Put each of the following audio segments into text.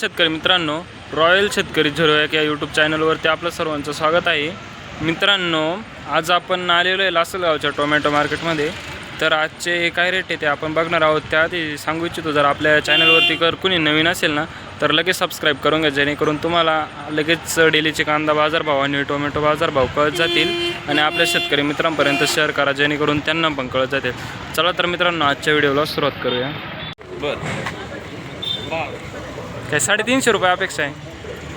शेतकरी मित्रांनो रॉयल शेतकरी झिरो एक या यूट्यूब चॅनलवरती आपलं सर्वांचं स्वागत आहे. मित्रांनो आज आपण आलेलो आहे लासलगावच्या टोमॅटो मार्केटमध्ये. तर आजचे काय रेट आहे ते आपण बघणार आहोत. त्याआधी सांगू इच्छितो जर आपल्या चॅनलवरती जर कुणी नवीन असेल ना तर लगेच सबस्क्राईब करून घ्या जेणेकरून तुम्हाला लगेच डेलीचे कांदा बाजारभाव आणि टोमॅटो बाजारभाव कळत जातील आणि आपल्या शेतकरी मित्रांपर्यंत शेअर करा जेणेकरून त्यांना पण कळत जातील. चला तर मित्रांनो आजच्या व्हिडिओला सुरुवात करूया. बरं. काय साडेतीनशे रुपये अपेक्षा आहे.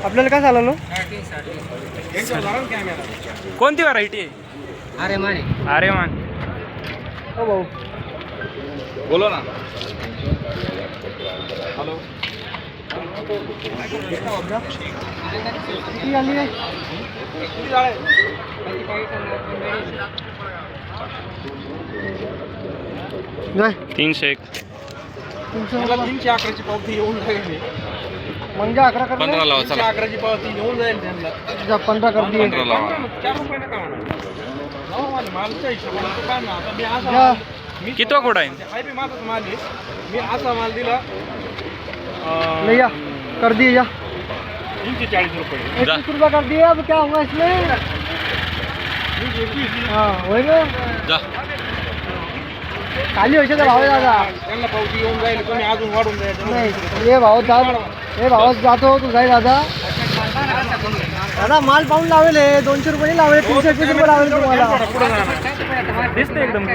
आपल्याला काय झालं कोणती व्हरायटी आहे? अरे माने अरे मान हो भाऊ. बोलो ना. किती आली आहे. नाही तीनशे एक. तीनशे मला रुपये. तीनशे अकराची पावती येऊन जाईल म्हणजे अकरा कर पंधरा लावा तीनशे अकराची पावती येऊन जाईल त्यांना. पंधरा कर दिए पंधरा लावा. चार रुपये नका म्हणा. मालच्या हिशोबाने तो काय ना. आता मी असा मी किती कुठं आहे? हाय बी माझाच माल आहे. मी असा माल दिला जा कर दिए चाळीस रुपये. इक्कीस रुपया कर दिए अब क्या होगा इसमें? हाँ वही ना. खाली व्हायचे तर भाव दादा त्यांना पावती येऊन जाईल तुम्ही अजून वाढून द्यायचं नाही हे भाव जात हे भावात जातो तू जाई दादा. दादा माल पाहून लावेल दोनशे रुपये लावेल तीनशे एकवीस रुपये लावेल तुम्हाला. दिसते एकदम.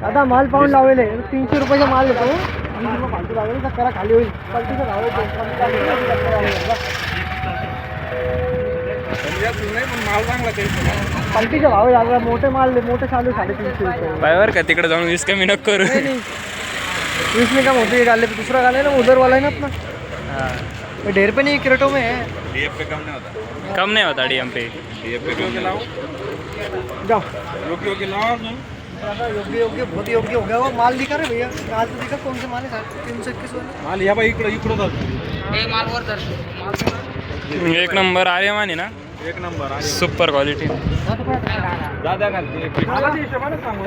दादा माल पाहून लावेल. तीनशे रुपयाचा माल येतो. फालतू लावेल तर करा खाली होईल पलटीचं भाव पलटीचा भाव दादा. मोठे माल मोठे चालू साडेतीनशे रुपये. पायवर का तिकडे जाऊन वीस कमी नको करू. वीस में का मोटे गाले पे दूसरा गाले ना उधर वाला है ना अपना? ये ढेर पे नहीं क्रेटो में है। डीएफ पे कम नाही होता। कम नाही होता डीएम पे। डीएफ पे योग्य लाव जाओ। योग्य योग्य लावा अजून दादा योग्य योग्य बहुत योग्य हो गया। वो माल दिखा रहे भैया। माल तो दिखा कौन से माल है तीन सौ इक्कीस वाले। माल या बाई इकडं इकडं जातो एक नंबर आर्यमान आहे ना? एक नंबर सुपर क्वालिटी। दादा घालते सांगू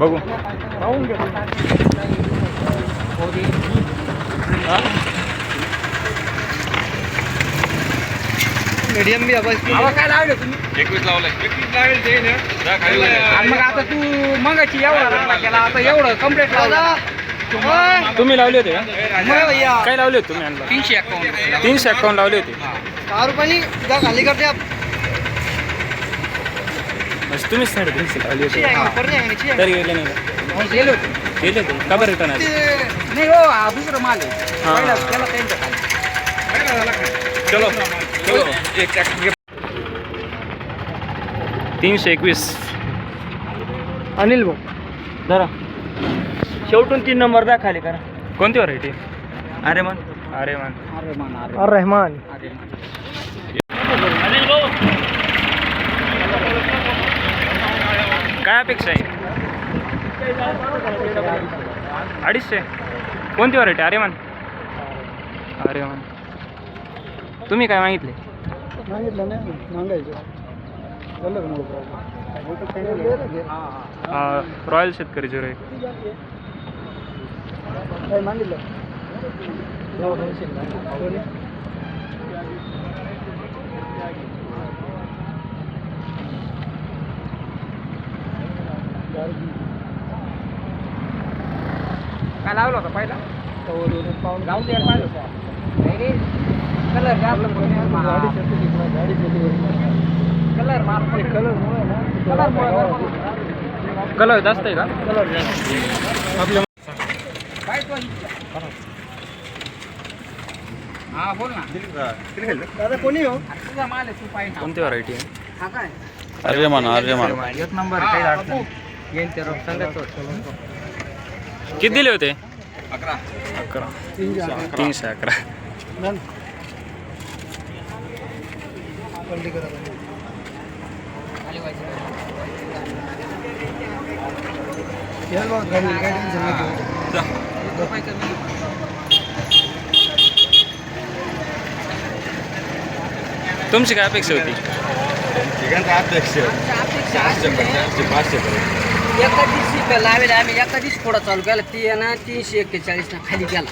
बघू. मीडियम भी हवा इसकी काय लावले तुम्ही? एकवीस लावलंय. एकवीस लावेल ते ना. जा खाली वर. मग आता तू मगाची एवढा लागला केला आता एवढं कंप्लीट दादा. तुम्ही लावले होते का? काय लावले होते तुम्ही तीनशे अकाउंट तीनशे अकाउंट लावले होते. दहा रुपयानी जा खाली करते म्हणजे तुम्हीच आएंगे तरी गेले नाही का? गेले होते गेले होते का बरं रिटर्न आले नाही हो हा दुसरं माल आहे हा. पहिला त्याला त्यांच्या खाली चलो चलो तीनशे एकवीस. अनिल भाऊ धरा. शेवटून तीन नंबर द्या खाली करा. कोणती व्हरायटी अरे मन. अरे मान. अरे मन अरे रहमान. अरे काय अपेक्षा आहे? अडीचशे. कोणती व्हरायटी अरेमान अरेमान तुम्ही काय मागितले? मागितलं नाही मागायचं. रॉयल शेतकरी झिरो एक. मागितलं? काय लावलं होतं पहिला? लावून द्यायला पाहिजे होतं. नाही रे. कलर कलर मार कलर कलर कलर जास्त आहे का? आपल्या काय तो? हा बोल ना. दादा कोणी हो? तुझा माल आहे तू पाहिजे कोणती व्हरायटी आहे? हा काय? आर्यमान आर्यमान. एक नंबर काही अडचण किती होते? अकरा। अकरा। तीनशे अकरा। तुमची काय अपेक्षा होती? काय अपेक्षा? पाचशे पर्यंत एका दिवशी लावेल आम्ही एका दिवशी फोडा चालू केला. ती आहे ना तीनशे एक्केचाळीस ना खाली गेला.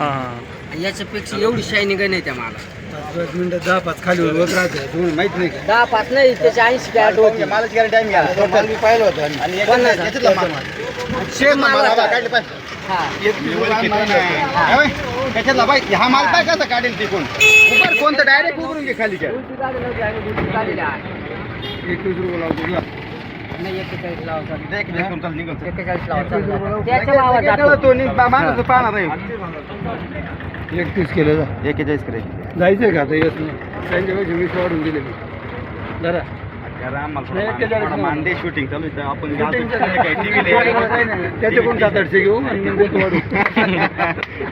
हां. आणि याच्यापेक्षा एवढी शायनिंग नाही त्या मला मिनिटं दहा पाच खाली होत राहते. तुम्हाला माहीत नाही का? दहा पाच नाही त्याची ऐंशी कॅरेट होती मालच गेला टाइम घ्या माल मी पाहिलं होतं. आणि पन्नास याच्यातला माल. सेम माल होता. काढले पाहिजे. हा. एक त्याच्यातला बाई हा माल पाय कसा काढेल तिकून? कोणतं डायरेक्ट उभरून घे खाली. एकवीस रुपये लावतो नाही एक्केचाळीस लावायचा लावायचा त्याच्या भावात जातो. आहे एकतीस केलं एकेचाळीस करायची जायचंय का आता? येत नाही त्यांच्यापेक्षा वीस वाढून दिले मी. जरा. नाही, एक्केचाळीस नाही. मांडे शूटिंग चालू आहे आपण त्याचे पण सात आठशे घेऊ? आणि मग देतो वाढून.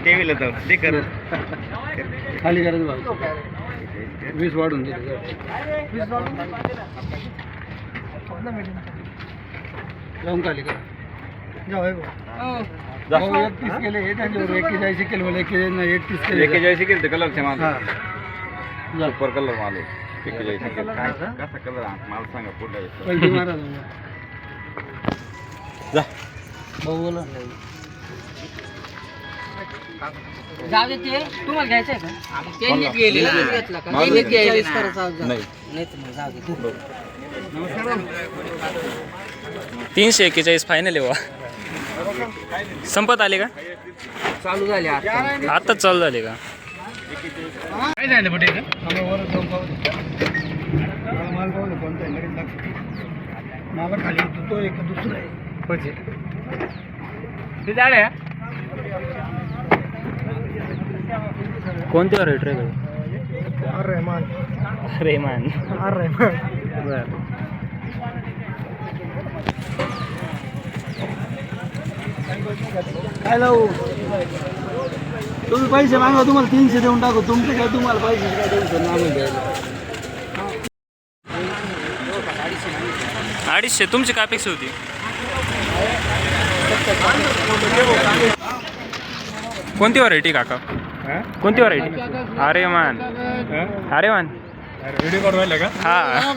टीव्हीला जाऊ. ते कर. खाली करायचं भाऊ वीस वाढून दिले. वीस वाढून जाऊन खाली करा. जाऊ हे. भाऊ. भाऊ एकतीस केले हे एक्केचाळीस केले मला एकतीस केले. एकेचाळीस केलं कलरचे माल. हा. जा. सुपर कलर माल आहे. एकेचाळीस काय कसा कलर माल सांगा तुम्ही. जा. भाऊ बोला. जाऊ दे ते. तुम्हाला घ्यायचं आहे का? त्यांनी घेतलं का माझं त्यांनी नाही. एक्केचाळीस करायचा नाही. नाही तर मग जाऊ दे. तू तीनशे एक्केचाळीस फायनल आहे वा संपत आले का? चालू झाले आता. आत्ताच चालू झाले का? काय झालं. मला मला खाली तो एक दुसरा आहे. ते झाले कोणते रेट रे अरे रहमान रेमान अरे रहमान काय लावू? तुम्ही पैसे मागा तुम्हाला तीनशे देऊन टाकू. तुमचे काय तुम्हाला पैसे काय टेन्शन नाही आम्ही द्यायला अडीचशे तुमची काय अपेक्षा होती? कोणती व्हरायटी काका? कोणती व्हरायटी अरे मान अरे मान व्हिडिओ काढून राहिला का? हा.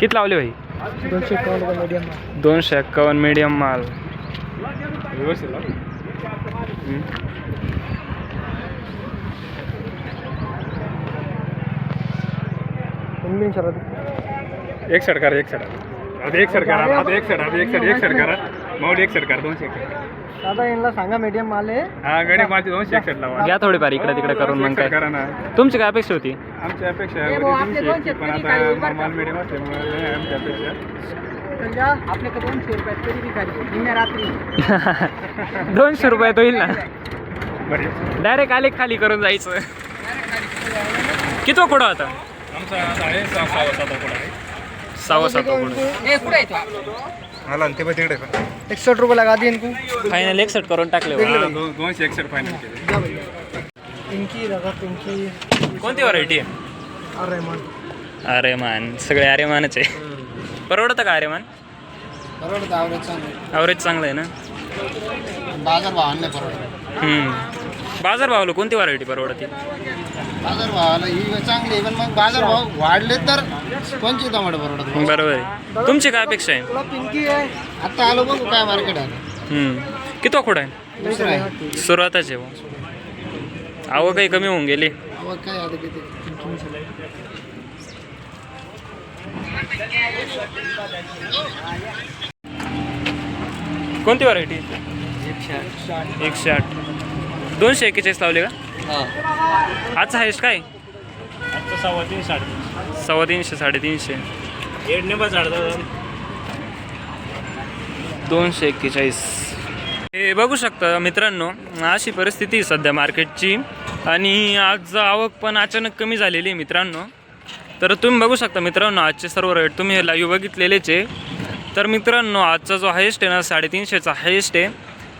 किती लावले भाई? दोनशे एकावन्न मीडियम दोनशे एक्कावन्न मीडियम माल. व्यवस्थित लाव. हम्म. एक शर्ट करा एक आता एक शर्ट करा आता एक आता एक शर्ट एक शर्ट करा. माऊड एक शर्ट करा दोनशे एक दादा यांना सांगा मीडियम माल आहे हा गडी माझी दोनशे एक शर्ट लावा घ्या थोडेफार इकडे तिकडे करून मग काय करा ना तुमची काय अपेक्षा होती आमची अपेक्षा आहे दोनशे पण तरी खाली आता बरं का? माल मिडियम असल्यामुळे नाही आमची अपेक्षा आपल्याकडे दोनशे रुपयात तरी बी खाली निम्या रात्री दोनशे रुपयात होईल ना बरी डायरेक्ट आले खाली करून जायचं किती कुठं आता आमचा आहे सहा सहा सात कोण आहे सहावा सातवा कुठं कुठे ते पण तिकडे पण एकसठ रुपये लगा दी इनको। फायनल एक सेट करून टाकले दोनशे एक शर्ट फायनल केले पिंकी दादा पिंकी कोणती व्हरायटी आहे? अरे रहमान अरे मान सगळे अरे मानच आहे. परवडतं का अरे मान परवडतं आवडत चांगलं ॲव्हरेज चांगलं आहे ना? बाजार भावाला नाही परवडत. बाजार भावलं कोणती व्हरायटी परवडते? बाजार भावाला ही चांगली आहे, पण मग बाजार भाव वाढले तर कोणची टमाटे परवडत बरोबर आहे. तुमची काय अपेक्षा आहे? तुला पिंकी आहे. आता आलो बघू काय मार्केट आहे. हम्म. किती खोड आहे? दुसरं आहे. सुरुवातच आहे. बुवा. आवक काही कमी होऊन गेली. आवक काय आता किती? कोणती व्हरायटी एकशे आठ. दोनशे एक्केचाळीस लावले का? आजचा हायस्ट काय? सव्वा तीन साडे सव्वा तीनशे साडेतीनशे. एक नेंबर झाड दोनशे एक्केचाळीस. हे बघू शकता मित्रांनो अशी परिस्थिती आहे सध्या मार्केटची. आणि आज आवक पण अचानक कमी झालेली आहे मित्रांनो. तर तुम्ही बघू शकता मित्रांनो आजचे सर्व रेट तुम्ही हे लाईव्ह बघितलेलेच आहे. तर मित्रांनो आजचा जो हायेस्ट आहे ना साडेतीनशेचा हायेस्ट आहे.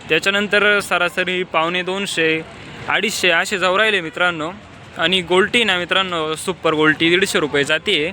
त्याच्यानंतर सरासरी पावणे दोनशे अडीचशे असे जाऊ राहिले मित्रांनो. आणि गोल्टी ना मित्रांनो सुपर गोल्टी दीडशे रुपये जाते आहे